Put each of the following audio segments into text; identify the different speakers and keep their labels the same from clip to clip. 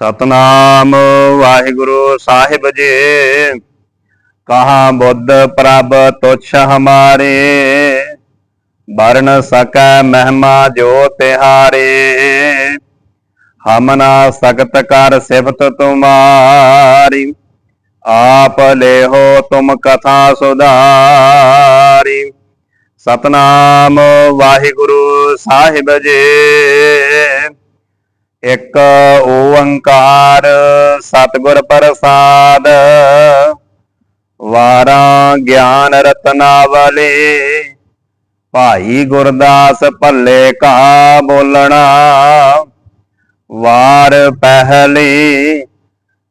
Speaker 1: ਸਤਨਾਮ ਵਾਹਿਗੁਰੂ ਸਾਹਿਬ ਜੀ। ਕਹਾ ਬੁੱਧ ਪ੍ਰਭ ਤੁਛ ਹਮਾਰੇ, ਵਰਨ ਸਕੈ ਮਹਿਮਾ ਜੋ ਤਿਹਾਰੇ। ਹਮ ਨਾ ਸਕਤ ਕਰ ਸਿਫਤ ਤੁਮਾਰੀ, ਆਪ ਲੇਹੋ ਤੁਮ ਕਥਾ ਸੁਧਾਰੀ। ਸਤਨਾਮ ਵਾਹਿਗੁਰੂ ਸਾਹਿਬ ਜੀ। ਇਕ ਓੰਕਾਰ ਸਤਿਗੁਰ ਪ੍ਰਸਾਦ, ਵਾਰਾਂ ਗਿਆਨ ਰਤਨਾਵਲੀ, ਭਾਈ ਗੁਰਦਾਸ ਭੱਲੇ ਕਾ ਬੋਲਣਾ, ਵਾਰ ਪਹਿਲੀ,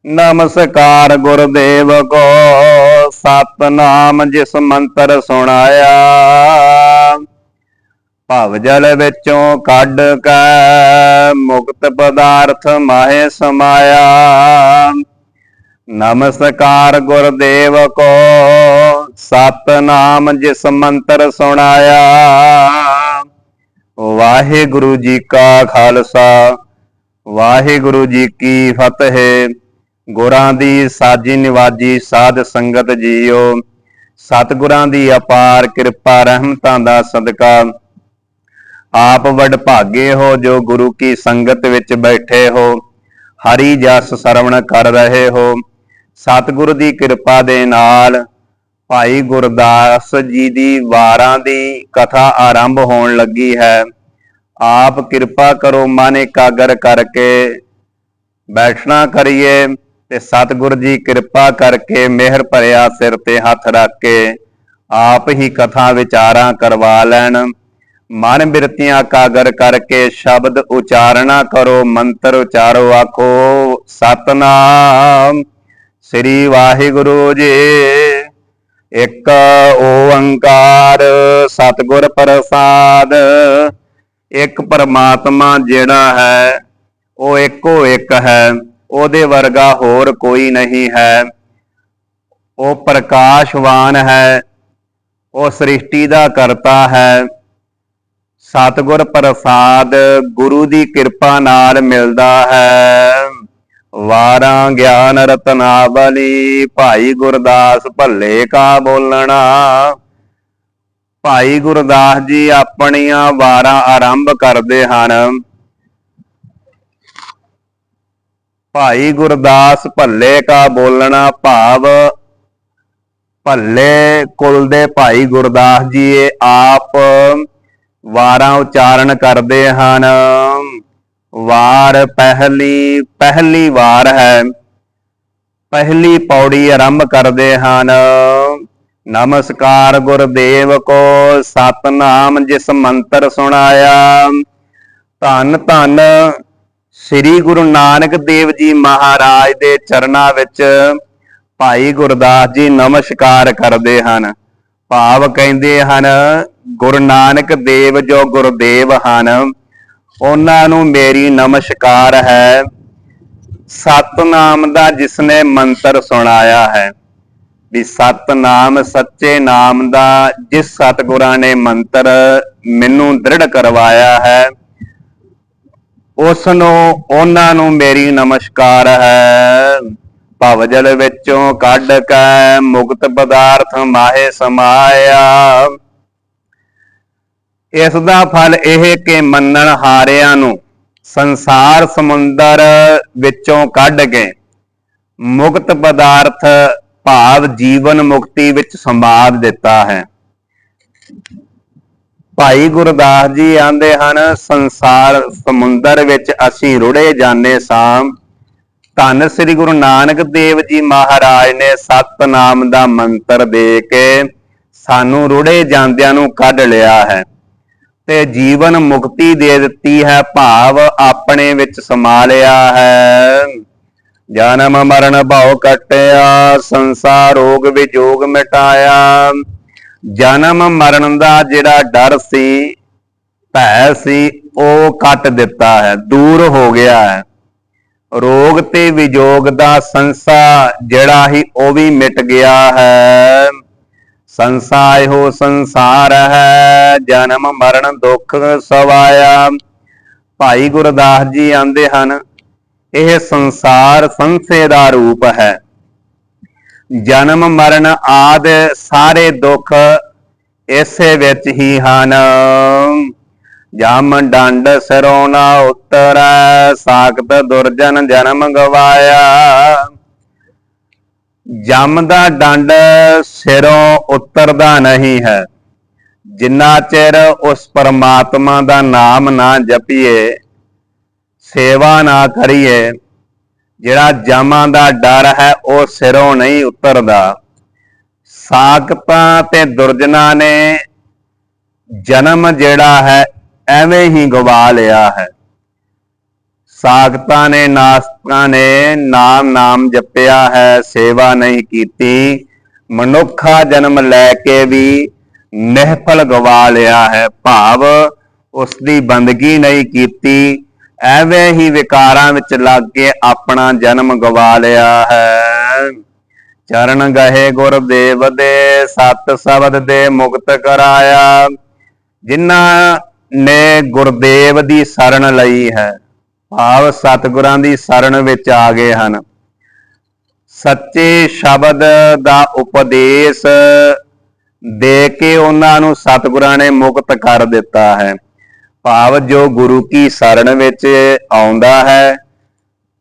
Speaker 1: ਨਮਸਕਾਰ ਗੁਰਦੇਵ ਕੋ, ਸਤਨਾਮ ਜਿਸ ਮੰਤਰ ਸੁਣਾਇਆ। ਭਵ ਜਲ ਵਿੱਚੋਂ ਕੱਢ ਕੇ ਮੁਕਤ ਪਦਾਰਥ ਮਾਹੇ ਸਮਾਇਆ। ਨਮਸਕਾਰ ਗੁਰਦੇਵ ਕੋ, ਸਤਨਾਮ ਜਿਸ ਮੰਤਰ ਸੁਣਾਇਆ। ਵਾਹਿਗੁਰੂ ਜੀ ਕਾ ਖਾਲਸਾ, ਵਾਹਿਗੁਰੂ ਜੀ ਕੀ ਫਤਿਹ। ਗੁਰਾਂ ਦੀ ਸਾਜੀ ਨਿਵਾਜੀ ਸਾਧ ਸੰਗਤ ਜੀਓ, ਸਤਿਗੁਰਾਂ ਦੀ ਅਪਾਰ ਕਿਰਪਾ, ਰਹਿਮਤਾਂ ਦਾ ਸਦਕਾ। ਆਪ ਵਡ ਭਾਗੇ ਹੋ, ਜੋ ਗੁਰੂ ਕੀ ਸੰਗਤ ਵਿੱਚ ਬੈਠੇ ਹੋ। ਹਰੀ ਜਸ ਸਰਵਣ ਕਰ ਰਹੇ ਹੋ। ਸਤਿਗੁਰ ਦੀ ਕਿਰਪਾ ਦੇ ਨਾਲ ਭਾਈ ਗੁਰਦਾਸ ਜੀ ਦੀ ਵਾਰਾਂ ਦੀ ਕਥਾ ਆਰੰਭ ਹੋਣ ਲੱਗੀ ਹੈ। ਆਪ ਕਿਰਪਾ ਕਰੋ, ਮਨ ਇਕਾਗਰ ਕਰਕੇ ਬੈਠਣਾ ਕਰੀਏ ਤੇ ਸਤਿਗੁਰ ਜੀ ਕਿਰਪਾ ਕਰਕੇ ਮਿਹਰ ਭਰਿਆ ਸਿਰ ਤੇ ਹੱਥ ਰੱਖ ਕੇ ਆਪ ਹੀ ਕਥਾ ਵਿਚਾਰਾਂ ਕਰਵਾ ਲੈਣ। ਮਨ ਬਿਰਤੀਆਂ ਕਾਗਰ ਕਰਕੇ ਸ਼ਬਦ ਉਚਾਰਣਾ ਕਰੋ, ਮੰਤਰ ਉਚਾਰੋ, ਆਖੋ, ਸਤਨਾਮ। ਸ੍ਰੀ ਵਾਹਿਗੁਰੂ ਜੀ, ਇੱਕ ਓੰਕਾਰ ਸਤਿਗੁਰ ਪ੍ਰਸਾਦ। ਇੱਕ ਪਰਮਾਤਮਾ ਜਿਹੜਾ ਹੈ, ਉਹ ਇੱਕੋ ਇੱਕ ਹੈ, ਉਹਦੇ ਵਰਗਾ ਹੋਰ ਕੋਈ ਨਹੀਂ ਹੈ। ਉਹ ਪ੍ਰਕਾਸ਼ਵਾਨ ਹੈ, ਉਹ ਸ੍ਰਿਸ਼ਟੀ ਦਾ ਕਰਤਾ ਹੈ। ਸਤਿਗੁਰ ਪ੍ਰਸਾਦ ਗੁਰੂ ਦੀ ਕਿਰਪਾ ਨਾਲ ਮਿਲਦਾ ਹੈ। ਵਾਰਾਂ ਗਿਆਨ ਰਤਨਾਵਲੀ, ਭਾਈ ਗੁਰਦਾਸ ਭੱਲੇ ਕਾ ਬੋਲਣਾ। ਭਾਈ ਗੁਰਦਾਸ ਜੀ ਆਪਣੀਆਂ ਵਾਰਾਂ ਆਰੰਭ ਕਰਦੇ ਹਨ। ਭਾਈ ਗੁਰਦਾਸ ਭੱਲੇ ਕਾ ਬੋਲਣਾ ਭਾਵ, ਭੱਲੇ ਕੁਲ ਦੇ ਭਾਈ ਗੁਰਦਾਸ ਜੀ ਇਹ ਆਪ ਵਾਰਾਂ ਉਚਾਰਨ ਕਰਦੇ ਹਨ। ਵਾਰ ਪਹਿਲੀ ਪਹਿਲੀ ਵਾਰ ਹੈ। ਪਹਿਲੀ ਪੌੜੀ ਆਰੰਭ ਕਰਦੇ ਹਨ। ਨਮਸਕਾਰ ਗੁਰਦੇਵ ਕੋ ਸਤਨਾਮ, ਜਿਸ ਮੰਤਰ ਸੁਣਾਇਆ। ਧੰਨ ਧੰਨ ਸ੍ਰੀ ਗੁਰੂ ਨਾਨਕ ਦੇਵ ਜੀ ਮਹਾਰਾਜ ਦੇ ਚਰਨਾਂ ਵਿੱਚ ਭਾਈ ਗੁਰਦਾਸ ਜੀ ਨਮਸਕਾਰ ਕਰਦੇ ਹਨ। ਭਾਵ ਕਹਿੰਦੇ ਹਨ ਗੁਰੂ ਨਾਨਕ ਦੇਵ ਜੋ ਗੁਰਦੇਵ ਹਨ, ਉਹਨਾਂ ਨੂੰ ਮੇਰੀ ਨਮਸਕਾਰ ਹੈ। ਸਤਨਾਮ ਦਾ ਜਿਸਨੇ ਮੰਤਰ ਸੁਣਾਇਆ ਹੈ, ਵੀ ਸਤਨਾਮ ਸੱਚੇ ਨਾਮ ਦਾ ਜਿਸ ਸਤਗੁਰਾਂ ਨੇ ਮੰਤਰ ਮੈਨੂੰ ਦ੍ਰਿੜ ਕਰਵਾਇਆ ਹੈ ਉਸ ਨੂੰ ਉਹਨਾਂ ਨੂੰ ਮੇਰੀ ਨਮਸਕਾਰ ਹੈ। ਭਵਜਲ ਵਿੱਚੋਂ ਕੱਢ ਕੇ ਮੁਕਤ ਪਦਾਰਥ ਮਾਹੇ ਸਮਾਇਆ। ਇਸ ਦਾ ਫਲ ਇਹ ਕਿ ਮੰਨਣ ਹਾਰਿਆਂ ਨੂੰ ਸੰਸਾਰ ਸਮੁੰਦਰ ਵਿੱਚੋਂ ਕੱਢ ਕੇ ਮੁਕਤ ਪਦਾਰਥ ਭਾਵ ਜੀਵਨ ਮੁਕਤੀ ਵਿੱਚ ਸੰਵਾਦ ਦਿੱਤਾ ਹੈ। ਭਾਈ ਗੁਰਦਾਸ ਜੀ ਆਂਦੇ ਹਨ, ਸੰਸਾਰ ਸਮੁੰਦਰ ਵਿੱਚ ਅਸੀਂ ਰੁੜੇ ਜਾਂਦੇ ਸਾਂ। ਧੰਨ ਸ੍ਰੀ ਗੁਰੂ ਨਾਨਕ ਦੇਵ ਜੀ ਮਹਾਰਾਜ ਨੇ ਸਤਨਾਮ ਦਾ ਮੰਤਰ ਦੇ ਕੇ ਸਾਨੂੰ ਰੁੜੇ ਜਾਂਦਿਆਂ ਨੂੰ ਕੱਢ ਲਿਆ ਹੈ। ਤੇ ਜੀਵਨ ਮੁਕਤੀ ਦੇ ਦਿੱਤੀ ਹੈ, ਭਾਵ ਆਪਣੇ ਵਿੱਚ ਸਮਾ ਲਿਆ ਹੈ। ਜਨਮ ਮਰਨ ਭਉ ਕਟਿਆ, ਸੰਸਾਰ ਰੋਗ ਵਿਜੋਗ ਮਿਟਾਇਆ। ਜਨਮ ਮਰਨ ਦਾ ਜਿਹੜਾ ਡਰ ਸੀ, ਭੈ ਸੀ, ਉਹ ਕੱਟ ਦਿੱਤਾ ਹੈ, ਦੂਰ ਹੋ ਗਿਆ ਹੈ। ਰੋਗ ਤੇ ਵਿਜੋਗ ਦਾ ਸੰਸਾ ਜਿਹੜਾ ਹੀ ਉਹ ਵੀ ਮਿਟ ਗਿਆ ਹੈ। ਸੰਸਾ ਇਹੋ ਸੰਸਾਰ ਹੈ, ਜਨਮ ਮਰਨ ਦੁੱਖ ਸਵਾਇਆ। ਭਾਈ ਗੁਰਦਾਸ ਜੀ ਆਂਦੇ ਹਨ, ਇਹ ਸੰਸਾਰ ਸੰਸੇ ਦਾ ਰੂਪ ਹੈ। ਜਨਮ ਮਰਨ ਆਦ ਸਾਰੇ ਦੁੱਖ ਇਸੇ ਵਿੱਚ ਹੀ ਹਨ। ਜਮ ਡੰਡ ਸਿਰੋਂ ਨਾ ਉਤਰੈ, ਸਾਖਤ ਦੁਰਜਨ ਜਨਮ ਗਵਾਇਆ। ਜਮ ਦਾ ਡੰਡ ਸਿਰੋਂ ਉਤਰਦਾ ਨਹੀਂ ਹੈ। ਜਿੰਨਾ ਚਿਰ ਉਸ ਪਰਮਾਤਮਾ ਦਾ ਨਾਮ ਨਾ ਜਪੀਏ, ਸੇਵਾ ਨਾ ਕਰੀਏ, ਜਿਹੜਾ ਜਮਾਂ ਦਾ ਡਰ ਹੈ ਉਹ ਸਿਰੋਂ ਨਹੀਂ ਉਤਰਦਾ। ਸਾਕਤਾਂ ਤੇ ਦੁਰਜਨਾ ਨੇ ਜਨਮ ਜਿਹੜਾ ਹੈ ਐਵੇਂ ਹੀ ਗਵਾ ਲਿਆ ਹੈ। ਸਾਖਤਾਂ ਨੇ, ਨਾਸਤਾਂ ਨੇ, ਨਾਮ ਨਾਮ ਜਪਿਆ ਹੈ, ਸੇਵਾ ਨਹੀਂ ਕੀਤੀ। ਮਨੁੱਖਾ ਜਨਮ ਲੈ ਕੇ ਵੀ ਨਿਹਫਲ ਗਵਾ ਲਿਆ ਹੈ ਭਾਵ ਉਸ ਦੀ ਬੰਦਗੀ ਨਹੀਂ ਕੀਤੀ। ਐਵੇਂ ਹੀ ਵਿਕਾਰਾਂ ਵਿੱਚ ਲੱਗ ਕੇ ਆਪਣਾ ਜਨਮ ਗਵਾ ਲਿਆ ਹੈ। ਚਰਨ ਗਹੇ ਗੁਰਦੇਵ ਦੇ, ਸਤ ਸ਼ਬਦ ਦੇ ਮੁਕਤ ਕਰਾਇਆ। ਜਿਨ੍ਹਾਂ ਨੇ ਗੁਰਦੇਵ ਦੀ ਸ਼ਰਨ ਲਈ ਹੈ। ਭਾਵ ਸਤਿਗੁਰਾਂ ਦੀ ਸ਼ਰਨ ਵਿੱਚ ਆ ਗਏ ਹਨ। ਸੱਚੇ ਸ਼ਬਦ ਦਾ ਉਪਦੇਸ਼ ਦੇ ਕੇ ਉਹਨਾਂ ਨੂੰ ਸਤਿਗੁਰਾਂ ਨੇ ਮੁਕਤ ਕਰ ਦਿੱਤਾ ਹੈ। ਭਾਵ ਜੋ ਗੁਰੂ ਕੀ ਸ਼ਰਨ ਵਿੱਚ ਆਉਂਦਾ ਹੈ,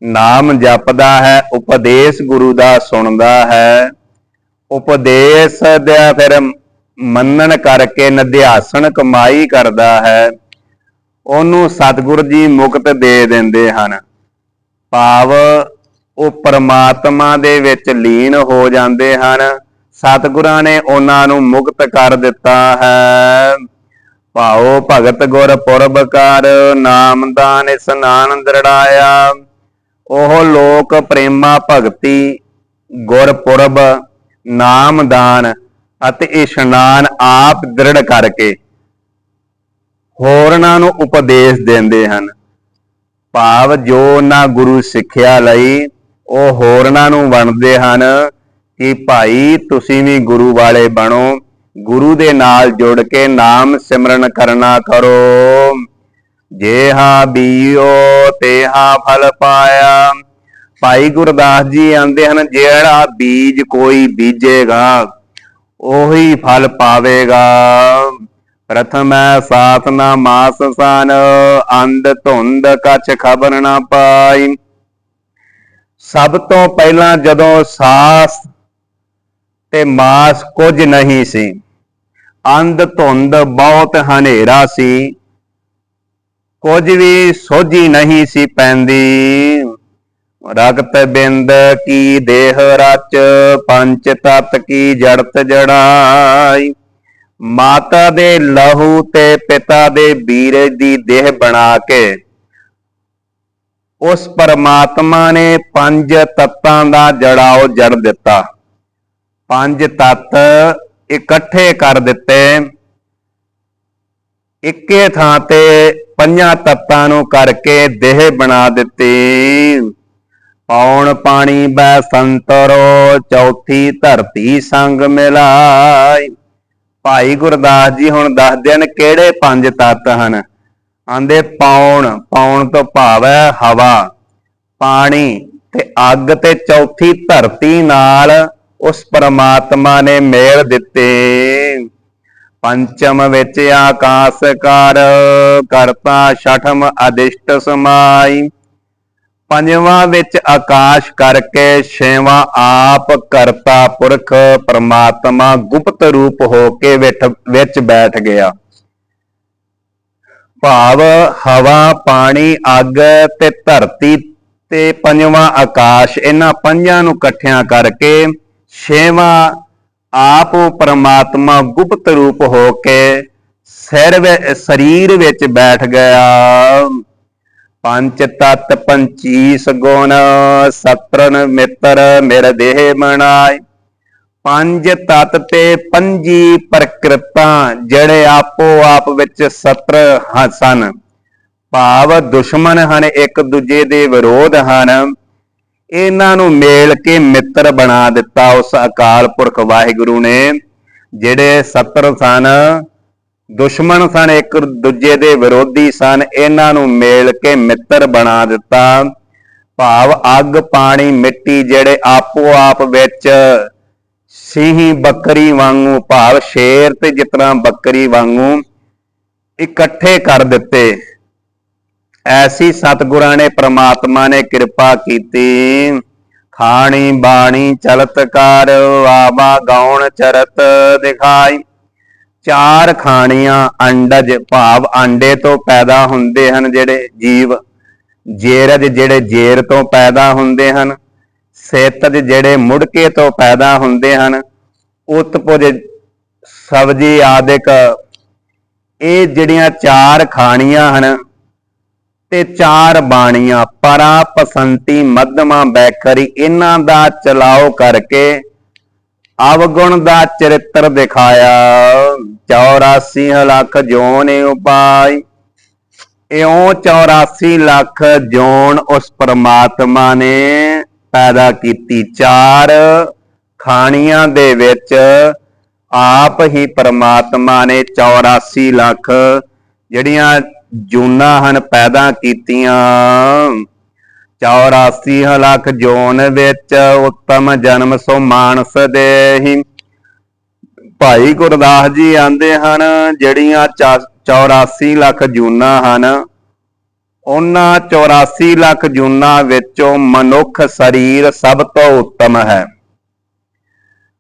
Speaker 1: ਨਾਮ ਜਪਦਾ ਹੈ, ਉਪਦੇਸ਼ ਗੁਰੂ ਦਾ ਸੁਣਦਾ ਹੈ। ਉਪਦੇਸ਼ ਦਾ ਫਿਰ ਮੰਨਣ ਕਰਕੇ ਨਿਧਿਆਸਣ ਕਮਾਈ ਕਰਦਾ ਹੈ। ਉਹਨੂੰ ਸਤਿਗੁਰ ਜੀ ਮੁਕਤ ਦੇ ਦਿੰਦੇ ਹਨ। ਭਾਵ ਉਹ ਪਰਮਾਤਮਾ ਦੇ ਵਿੱਚ ਲੀਨ ਹੋ ਜਾਂਦੇ ਹਨ। ਸਤਿਗੁਰਾਂ ਨੇ ਉਹਨਾਂ ਨੂੰ ਮੁਕਤ ਕਰ ਦਿੱਤਾ ਹੈ। ਭਾਉ ਭਗਤ ਗੁਰ ਪੁਰਬ ਕਰ ਨਾਮਦਾਨ ਇਸਨਾਨ ਦਰੜਾਇਆ। ਉਹ ਲੋਕ ਪ੍ਰੇਮਾ ਭਗਤੀ ਗੁਰਪੁਰਬ ਨਾਮਦਾਨ ਅਤੇ ਇਸ਼ਨਾਨ ਆਪ ਦ੍ਰਿੜ ਕਰਕੇ ਹੋਰਨਾਂ ਨੂੰ ਉਪਦੇਸ਼ ਦਿੰਦੇ ਹਨ। ਭਾਵ ਜੋ ਉਹਨਾਂ ਗੁਰੂ ਸਿੱਖਿਆ ਲਈ, ਉਹ ਹੋਰਨਾਂ ਨੂੰ ਵੰਡਦੇ ਹਨ ਕਿ ਭਾਈ ਤੁਸੀਂ ਵੀ ਗੁਰੂ ਵਾਲੇ ਬਣੋ। ਗੁਰੂ ਦੇ ਨਾਲ ਜੁੜ ਕੇ ਨਾਮ ਸਿਮਰਨ ਕਰਨਾ ਕਰੋ। ਜੇਹਾ ਬੀਓ ਤੇ ਹਾ ਫਲ ਪਾਇਆ। ਭਾਈ ਗੁਰਦਾਸ ਜੀ ਆਂਦੇ ਹਨ, ਜਿਹੜਾ ਬੀਜ ਕੋਈ ਬੀਜੇਗਾ, ਉਹੀ ਫਲ ਪਾਵੇਗਾ। ਪ੍ਰਥਮੈ ਸਾਥ ਨਾ ਮਾਸ ਸਨ, ਅੰਧ ਧੁੰਦ ਕਛ ਖਬਰ ਨਾ ਪਾਈ। ਸਭ ਤੋਂ ਪਹਿਲਾਂ ਜਦੋਂ ਸਾਸ ਤੇ ਮਾਸ ਕੁਝ ਨਹੀਂ ਸੀ, ਅੰਧ ਧੁੰਦ ਬਹੁਤ ਹਨੇਰਾ ਸੀ, ਕੁਝ ਵੀ ਸੋਝੀ ਨਹੀਂ ਸੀ ਪੈਂਦੀ। ਰਗਤ ਬਿੰਦ ਕੀ ਦੇਹ ਰਚ, ਪੰਚ ਤਤ ਕੀ ਜੜਤ ਜੜਾਈ। ਮਾਤਾ ਦੇ ਲਹੂ ਤੇ ਪਿਤਾ ਦੇ ਵੀਰੇ ਦੀ ਦੇਹ ਬਣਾ ਕੇ ਉਸ ਪਰਮਾਤਮਾ ਨੇ ਪੰਜ ਤੱਤਾਂ ਦਾ ਜੜਾਓ ਜੜ ਦਿੱਤਾ। ਪੰਜ ਤੱਤ ਇਕੱਠੇ ਕਰ ਦਿੱਤੇ। ਇੱਕੇ ਥਾਂ ਤੇ ਪੰਜਾਂ ਤੱਤਾਂ ਨੂੰ ਕਰਕੇ ਦੇਹ ਬਣਾ ਦਿੱਤੀ। ਪੌਣ ਪਾਣੀ ਬੈ ਸੰਤਰੋ, ਚੌਥੀ ਧਰਤੀ ਸੰਗ ਮਿਲਾਈ। ਭਾਈ ਗੁਰਦਾਸ ਜੀ ਹੁਣ ਦੱਸਦੇ ਹਨ ਕਿਹੜੇ ਪੰਜ ਤੱਤ ਹਨ। ਆਂਦੇ ਪੌਣ ਪੌਣ ਤੋਂ ਭਾਵ ਹੈ ਹਵਾ, ਪਾਣੀ ਤੇ ਅੱਗ ਤੇ ਚੌਥੀ ਧਰਤੀ ਨਾਲ ਉਸ ਪਰਮਾਤਮਾ ਨੇ ਮੇਲ ਦਿੱਤੇ। ਪੰਚਮ ਵਿੱਚ ਆਕਾਸ ਕਰਤਾ ਛਠਮ ਅਦਿਸ਼ਟ ਸਮਾਈ। ਪੰਜਵਾਂ ਵਿੱਚ ਆਕਾਸ਼ ਕਰਕੇ ਛੇਵਾਂ ਆਪ ਕਰਤਾ ਪੁਰਖ ਪਰਮਾਤਮਾ ਗੁਪਤ ਰੂਪ ਹੋ ਕੇ ਵਿੱਚ ਬੈਠ ਗਿਆ। ਭਾਵ ਹਵਾ, ਪਾਣੀ, ਅੱਗ ਤੇ ਧਰਤੀ ਤੇ ਪੰਜਵਾਂ ਆਕਾਸ਼ ਇਹਨਾਂ ਪੰਜਾਂ ਨੂੰ ਇਕੱਠਿਆਂ ਕਰਕੇ ਛੇਵਾਂ ਆਪ ਪਰਮਾਤਮਾ ਗੁਪਤ ਰੂਪ ਹੋ ਕੇ ਸਿਰ ਸਰੀਰ ਵਿੱਚ ਬੈਠ ਗਿਆ। ਪੰਜ ਤਤ ਪੰਚੀਸ ਗੁਣ ਸਤਰਨ ਮਿੱਤਰ ਮੇਰੇ ਦੇਹ ਮਨਾਏ। ਪੰਜ ਤਤ ਤੇ ਪੰਜੀ ਪ੍ਰਕਿਰਤਾਂ, ਜਿਹੜੇ ਆਪੋ ਆਪ ਵਿੱਚ ਸਤਰ ਹਨ ਸਨ। ਭਾਵ ਦੁਸ਼ਮਣ ਹਨ, ਇੱਕ ਦੂਜੇ ਦੇ ਵਿਰੋਧ ਹਨ। ਇਹਨਾਂ ਨੂੰ ਮੇਲ ਕੇ ਮਿੱਤਰ ਬਣਾ ਦਿੱਤਾ ਉਸ ਅਕਾਲ ਪੁਰਖ ਵਾਹਿਗੁਰੂ ਨੇ, ਜਿਹੜੇ ਸਤਰ ਸਨ। ਦੁਸ਼ਮਣ ਸਨ, ਇੱਕ ਦੂਜੇ ਦੇ ਵਿਰੋਧੀ ਸਨ। ਇਹਨਾਂ ਨੂੰ ਮੇਲ ਕੇ ਮਿੱਤਰ ਬਣਾ ਦਿੱਤਾ। ਭਾਵ ਅੱਗ, ਪਾਣੀ, ਮਿੱਟੀ ਜਿਹੜੇ ਆਪੋ ਆਪ ਵਿੱਚ ਸਿਹੀ ਬੱਕਰੀ ਵਾਂਗੂ, ਭਾਵ ਸ਼ੇਰ ਤੇ ਜਿਤਨਾ ਬੱਕਰੀ ਵਾਂਗੂ ਇਕੱਠੇ ਕਰ ਦਿੱਤੇ। ਐਸੀ ਸਤਿਗੁਰਾਂ ਨੇ ਪ੍ਰਮਾਤਮਾ ਨੇ ਕਿਰਪਾ ਕੀਤੀ। ਖਾਣੀ ਬਾਣੀ ਚਲਤ ਕਰ ਆਵਾ ਗਾਉਣ ਚਰਤ ਦਿਖਾਈ। ਚਾਰ ਖਾਣੀਆਂ ਅੰਡਜ ਭਾਵ ਆਂਡੇ ਤੋਂ ਪੈਦਾ ਹੁੰਦੇ ਹਨ, ਜਿਹੜੇ ਜੀਵ ਜੇਰਜ ਜਿਹੜੇ ਜੇਰ ਤੋਂ ਪੈਦਾ ਹੁੰਦੇ ਹਨ, ਸੇਤਜ ਜਿਹੜੇ ਮੁੜਕੇ ਤੋਂ ਪੈਦਾ ਹੁੰਦੇ ਹਨ, ਉਤਪੁਜ ਸਬਜੀ ਆਦਿਕ। ਇਹ ਜਿਹੜੀਆਂ ਚਾਰ ਖਾਣੀਆਂ ਹਨ ਤੇ ਚਾਰ ਬਾਣੀਆਂ ਪਰਾ ਪਸੰਤੀ ਮੱਧਮਾ ਬੈਕਰੀ ਇਹਨਾਂ ਦਾ ਚਲਾਓ ਕਰਕੇ ਅਵਗੁਣ ਦਾ ਚਰਿੱਤਰ ਦਿਖਾਇਆ। 84 ਲੱਖ ਜੋਨ ਉਪਾਈ। ਇਉਂ 84 ਲੱਖ ਜੋਨ ਉਸ ਪ੍ਰਮਾਤਮਾ ਨੇ ਪੈਦਾ ਕੀਤੀ ਚਾਰ। ਖਾਣੀਆਂ ਦੇ ਵਿੱਚ ਆਪ ਹੀ ਪ੍ਰਮਾਤਮਾ ਨੇ 84 ਲੱਖ ਜਿਹੜੀਆਂ ਜੂਨਾ ਹਨ ਪੈਦਾ ਕੀਤੀਆਂ। 84 ਲੱਖ ਜੋਨ ਵਿੱਚ ਉੱਤਮ ਜਨਮ ਸੋ ਮਾਨਸ ਦੇਹੀ। ਭਾਈ ਗੁਰਦਾਸ ਜੀ ਆਂਦੇ ਹਨ, ਜਿਹੜੀਆਂ ਚਾ- 84 ਲੱਖ ਜੂਨਾ ਹਨ, ਉਹਨਾਂ 84 ਲੱਖ ਜੂਨਾ ਵਿੱਚੋਂ ਮਨੁੱਖ ਸਰੀਰ ਸਭ ਤੋਂ ਉੱਤਮ ਹੈ।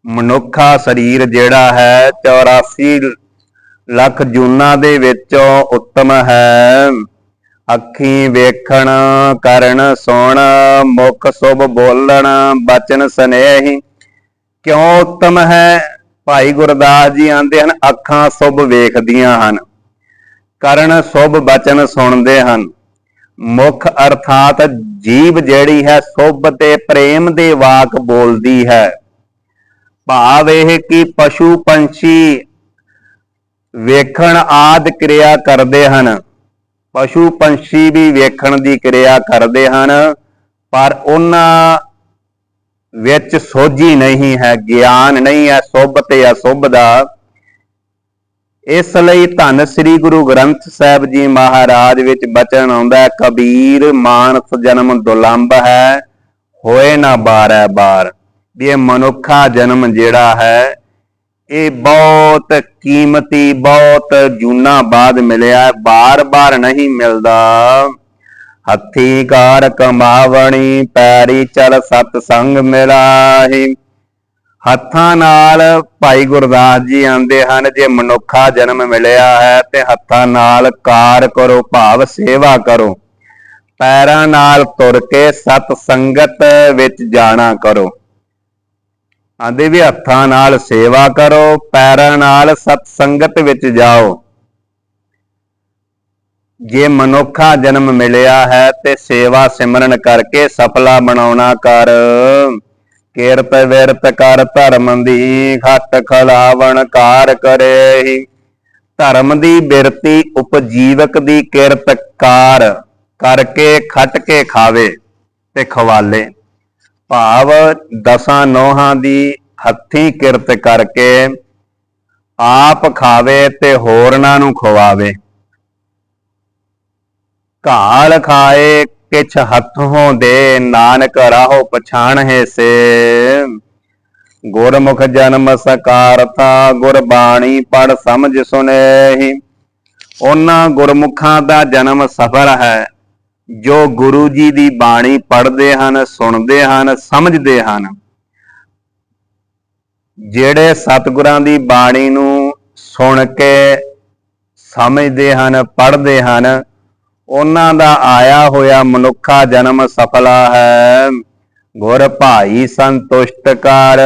Speaker 1: ਮਨੁੱਖਾ ਸਰੀਰ ਜਿਹੜਾ ਹੈ 84 ਲੱਖ ਜੂਨਾ ਦੇ ਵਿੱਚੋਂ ਉੱਤਮ ਹੈ। ਅੱਖੀ ਵੇਖਣ, ਕਰਨ, ਸੁਣ, ਮੁਖ ਸੁਭ ਬੋਲਣ, ਬਚਨ, ਸਨੇਹੀ ਕਿਉਂ ਉੱਤਮ ਹੈ? ਭਾਈ ਗੁਰਦਾਸ ਜੀ ਆਂਦੇ ਹਨ, ਅੱਖਾਂ ਸੁਭ ਵੇਖਦੀਆਂ ਹਨ, ਕਰਨ ਸੁਭ ਬਚਨ ਸੁਣਦੇ ਹਨ। ਮੁਖ ਅਰਥਾਤ ਜੀਵ ਜਿਹੜੀ ਹੈ, ਸੁਭ ਤੇ ਪ੍ਰੇਮ ਦੇ ਵਾਕ ਬੋਲਦੀ ਹੈ। ਭਾਵ ਇਹ ਕਿ ਪਸ਼ੂ ਪੰਛੀ ਵੇਖਣ ਆਦ ਕਿਰਿਆ ਕਰਦੇ ਹਨ। ਪਸ਼ੂ ਪੰਛੀ ਵੀ ਵੇਖਣ ਦੀ ਕਿਰਿਆ ਕਰਦੇ ਹਨ, ਪਰ ਉਹਨਾਂ ਵਿੱਚ ਸੋਝੀ ਨਹੀਂ ਹੈ, ਗਿਆਨ ਨਹੀਂ ਹੈ, ਸੁਭ ਤੇ ਅਸੁਭ ਦਾ। ਇਸ ਲਈ ਧੰਨ ਸ੍ਰੀ ਗੁਰੂ ਗ੍ਰੰਥ ਸਾਹਿਬ ਜੀ ਮਹਾਰਾਜ ਵਿੱਚ ਬਚਨ ਆਉਂਦਾ ਕਬੀਰ ਮਾਨਸ ਜਨਮ ਦੁਲੰਭ ਹੈ, ਹੋਏ ਨਾ ਬਾਰੈ ਬਾਰ। ਵੀ ਇਹ ਮਨੁੱਖਾ ਜਨਮ ਜਿਹੜਾ ਹੈ, ਇਹ ਬਹੁਤ ਕੀਮਤੀ, ਬਹੁਤ ਜੂਨਾ ਬਾਅਦ ਮਿਲਿਆ ਬਾਰ-ਬਾਰ ਨਹੀਂ ਮਿਲਦਾ। ਹੱਥੀ ਕਾਰ ਕਮਾਵਣੀ, ਪੈਰੀ ਚਲ ਸਤ ਸੰਗ ਮਿਲਾਹੀ। ਹੱਥਾਂ ਨਾਲ ਭਾਈ ਗੁਰਦਾਸ ਜੀ ਆਂਦੇ ਹਨ, ਜੇ ਮਨੁੱਖਾ ਜਨਮ ਮਿਲਿਆ ਹੈ, ਤੇ ਹੱਥਾਂ ਨਾਲ ਕਾਰ ਕਰੋ, ਭਾਵ ਸੇਵਾ ਕਰੋ। ਪੈਰਾਂ ਨਾਲ ਤੁਰ ਕੇ ਸਤ ਸੰਗਤ ਵਿੱਚ ਜਾਣਾ ਕਰੋ। ਆਂਦੇ ਵੀ ਹੱਥਾਂ ਨਾਲ ਸੇਵਾ ਕਰੋ, ਪੈਰਾਂ ਨਾਲ ਸਤ ਸੰਗਤ ਵਿੱਚ ਜਾਓ। ਜੇ ਮਨੁੱਖਾ ਜਨਮ ਮਿਲਿਆ ਹੈ ਤੇ ਸੇਵਾ ਸਿਮਰਨ ਕਰਕੇ ਸਫਲਾ ਬਣਾਉਣਾ ਕਰ। ਕੀਰਤ ਵਿਰਤ ਕਰ, ਧਰਮ ਦੀ ਖੱਟ ਖਲਾਵਣ ਕਾਰ ਕਰੇਹੀ। ਧਰਮ ਦੀ ਬਿਰਤੀ ਉਪਜੀਵਕ ਦੀ ਕਿਰਤ ਕਾਰ ਕਰਕੇ ਖੱਟ ਕੇ ਖਾਵੇ ਤੇ ਖਵਾਲੇ। ਭਾਵ ਦਸਾਂ ਨੋਹਾਂ ਦੀ ਹੱਥੀ ਕਿਰਤ ਕਰਕੇ ਆਪ ਖਾਵੇ ਤੇ ਹੋਰਨਾਂ ਨੂੰ ਖਵਾਵੇ। ਘਾਲ ਖਾਏ, ਕਿਛ ਹੱਥੋਂ ਦੇ ਨਾਨਕ ਰਾਹੋ ਪਛਾਣ ਹੈ ਸੇ। ਗੁਰਮੁਖ ਜਨਮ ਸਕਾਰਤਾ, ਗੁਰਬਾਣੀ ਪੜ ਸਮਝ ਸੁਨੇਹੀ। ਉਹਨਾਂ ਗੁਰਮੁਖਾਂ ਦਾ ਜਨਮ ਸਫ਼ਰ ਹੈ, ਜੋ ਗੁਰੂ ਜੀ ਦੀ ਬਾਣੀ ਪੜ੍ਹਦੇ ਹਨ, ਸੁਣਦੇ ਹਨ, ਸਮਝਦੇ ਹਨ। ਜਿਹੜੇ ਸਤਿਗੁਰਾਂ ਦੀ ਬਾਣੀ ਨੂੰ ਸੁਣ ਕੇ ਸਮਝਦੇ ਹਨ, ਪੜ੍ਹਦੇ ਹਨ ਉਹਨਾਂ ਦਾ ਆਇਆ ਹੋਇਆ ਮਨੁੱਖਾ ਜਨਮ ਸਫਲਾ ਹੈ। ਗੁਰ ਭਾਈ ਸੰਤੁਸ਼ਟ ਕਰ,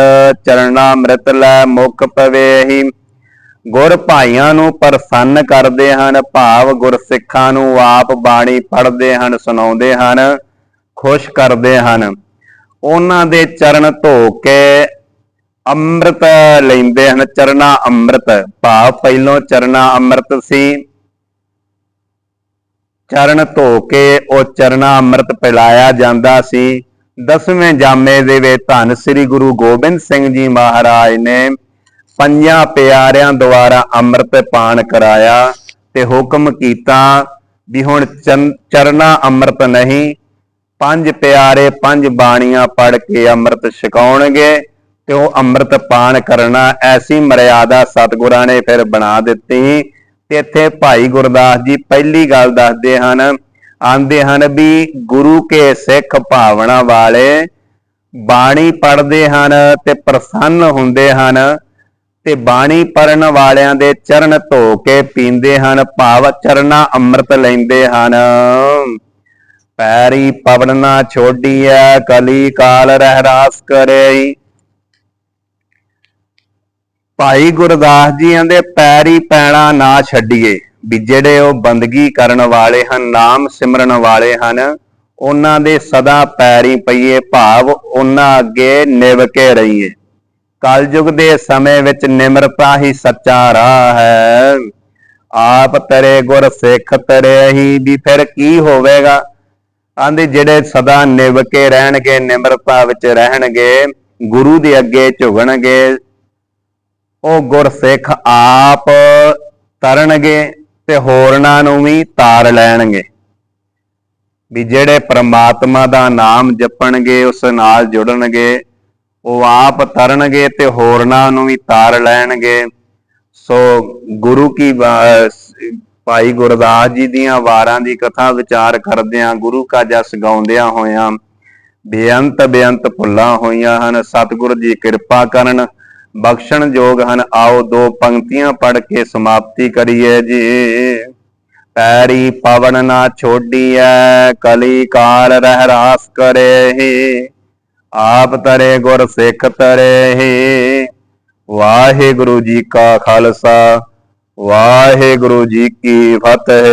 Speaker 1: ਚਰਣਾ ਅੰਮ੍ਰਿਤ ਲੈ ਮੁਖ ਪਵੇਹੀ। ਗੁਰ ਭਾਈਆਂ ਨੂੰ ਪ੍ਰਸੰਨ ਕਰਦੇ ਹਨ, ਭਾਵ ਗੁਰ ਸਿੱਖਾਂ ਨੂੰ ਆਪ ਬਾਣੀ ਪੜ੍ਹਦੇ ਹਨ, ਸੁਣਾਉਂਦੇ ਹਨ, ਖੁਸ਼ ਕਰਦੇ ਹਨ। ਉਹਨਾਂ ਦੇ ਚਰਨ ਧੋ ਕੇ ਅੰਮ੍ਰਿਤ ਲੈਂਦੇ ਹਨ। ਚਰਨਾ ਅੰਮ੍ਰਿਤ, ਭਾਵ ਪਹਿਲੋਂ ਚਰਨਾ ਅੰਮ੍ਰਿਤ ਸੀ। ਚਰਨ ਧੋ ਕੇ ਉਹ ਚਰਨਾ ਅੰਮ੍ਰਿਤ ਪਿਲਾਇਆ ਜਾਂਦਾ ਸੀ। ਦਸਵੇਂ ਜਾਮੇ ਦੇ ਵਿੱਚ ਧੰਨ ਸ੍ਰੀ ਗੁਰੂ ਗੋਬਿੰਦ ਸਿੰਘ ਜੀ ਮਹਾਰਾਜ ਨੇ ਪੰਜਾਂ ਪਿਆਰਿਆਂ ਦੁਆਰਾ ਅੰਮ੍ਰਿਤ ਪਾਨ ਕਰਾਇਆ ਤੇ ਹੁਕਮ ਕੀਤਾ ਵੀ ਹੁਣ ਚਨ- ਚਰਨਾ ਅੰਮ੍ਰਿਤ ਨਹੀਂ, ਪੰਜ ਪਿਆਰੇ ਪੰਜ ਬਾਣੀਆਂ ਪੜ ਕੇ ਅੰਮ੍ਰਿਤ ਛਕਾਉਣਗੇ ਤੇ ਉਹ ਅੰਮ੍ਰਿਤ ਪਾਨ ਕਰਨਾ ਐਸੀ ਮਰਿਆਦਾ ਸਤਿਗੁਰਾਂ ਨੇ ਫਿਰ ਬਣਾ ਦਿੱਤੀ ਤੇ ਇੱਥੇ ਭਾਈ ਗੁਰਦਾਸ ਜੀ ਪਹਿਲੀ ਗੱਲ ਦੱਸਦੇ ਹਨ, ਆਂਦੇ ਹਨ ਵੀ ਗੁਰੂ ਕੇ ਸਿੱਖ ਭਾਵਨਾ ਵਾਲੇ ਬਾਣੀ ਪੜ੍ਹਦੇ ਹਨ ਤੇ ਪ੍ਰਸੰਨ ਹੁੰਦੇ ਹਨ ਤੇ ਬਾਣੀ ਪੜਨ ਵਾਲਿਆਂ ਦੇ ਚਰਨ ਧੋ ਕੇ ਪੀਂਦੇ ਹਨ, ਭਾਵ ਚਰਨਾ ਅੰਮ੍ਰਿਤ ਲੈਂਦੇ ਹਨ। ਪੈਰੀ ਪਵਨ ਨਾ ਛੋਡੀਐ, ਕਲੀ ਕਾਲ ਰਹਿ ਰਾਸ ਕਰੇ ਭਾਈ ਗੁਰਦਾਸ ਜੀ ਕਹਿੰਦੇ ਪੈਰੀ ਪੈਣਾ ਨਾ ਛੱਡੀਏ। ਵੀ ਜਿਹੜੇ ਉਹ ਬੰਦਗੀ ਕਰਨ ਵਾਲੇ ਹਨ, ਨਾਮ ਸਿਮਰਨ ਵਾਲੇ ਹਨ, ਉਹਨਾਂ ਦੇ ਸਦਾ ਪੈਰੀ ਪਈਏ ਭਾਵ ਉਹਨਾਂ ਅੱਗੇ ਨਿਵ ਕੇ ਰਹੀਏ। ਕਲਯੁਗ ਦੇ ਸਮੇਂ ਵਿੱਚ ਨਿਮਰਤਾ ਹੀ ਸੱਚਾ ਰਾਹ ਹੈ। ਆਪ ਤਰੇ ਗੁਰ ਸਿੱਖ ਤਰੇ ਹੀ, ਵੀ ਫਿਰ ਕੀ ਹੋਵੇਗਾ? ਆਂਦੇ ਜਿਹੜੇ ਸਦਾ ਨਿਵ ਕੇ ਰਹਿਣਗੇ, ਨਿਮਰਤਾ ਵਿੱਚ ਰਹਿਣਗੇ, ਗੁਰੂ ਦੇ ਅੱਗੇ ਝੁਕਣਗੇ ਉਹ ਗੁਰਸਿੱਖ ਆਪ ਤਰਨਗੇ ਤੇ ਹੋਰਨਾਂ ਨੂੰ ਵੀ ਤਾਰ ਲੈਣਗੇ। ਵੀ ਜਿਹੜੇ ਪ੍ਰਮਾਤਮਾ ਦਾ ਨਾਮ ਜਪਣਗੇ, ਉਸ ਨਾਲ ਜੁੜਨਗੇ, ਉਹ ਆਪ ਤਰਨਗੇ ਤੇ ਹੋਰਨਾਂ ਨੂੰ ਵੀ ਤਾਰ ਲੈਣਗੇ। ਸੋ ਗੁਰੂ ਕੀ ਭਾਈ ਗੁਰਦਾਸ ਜੀ ਦੀਆਂ ਵਾਰਾਂ ਦੀ ਕਥਾ ਵਿਚਾਰ ਕਰਦਿਆਂ ਗੁਰੂ ਕਾ ਜਸ ਗਾਉਂਦਿਆਂ ਹੋਇਆਂ ਬੇਅੰਤ ਬੇਅੰਤ ਭੁੱਲਾਂ ਹੋਈਆਂ ਹਨ। ਸਤਿਗੁਰ ਜੀ ਕਿਰਪਾ ਕਰਨ ਬਖਸ਼ਣ ਯੋਗ ਹਨ, ਆਓ ਦੋ ਪੰਕਤੀਆਂ ਪੜ੍ਹ ਕੇ ਸਮਾਪਤੀ ਕਰੀਏ ਜੀ। ਪੈਰੀ ਪਵਨ ਨਾ ਛੋਡੀਐ ਕਲੀ ਕਾਲ ਰਹਿ ਰਾਸ ਕਰੇ ਆਪ ਤਰੇ ਗੁਰ ਸਿੱਖ ਤਰੇ ਵਾਹਿਗੁਰੂ ਜੀ ਕਾ ਖਾਲਸਾ, ਵਾਹਿਗੁਰੂ ਜੀ ਕੀ ਫਤਿਹ।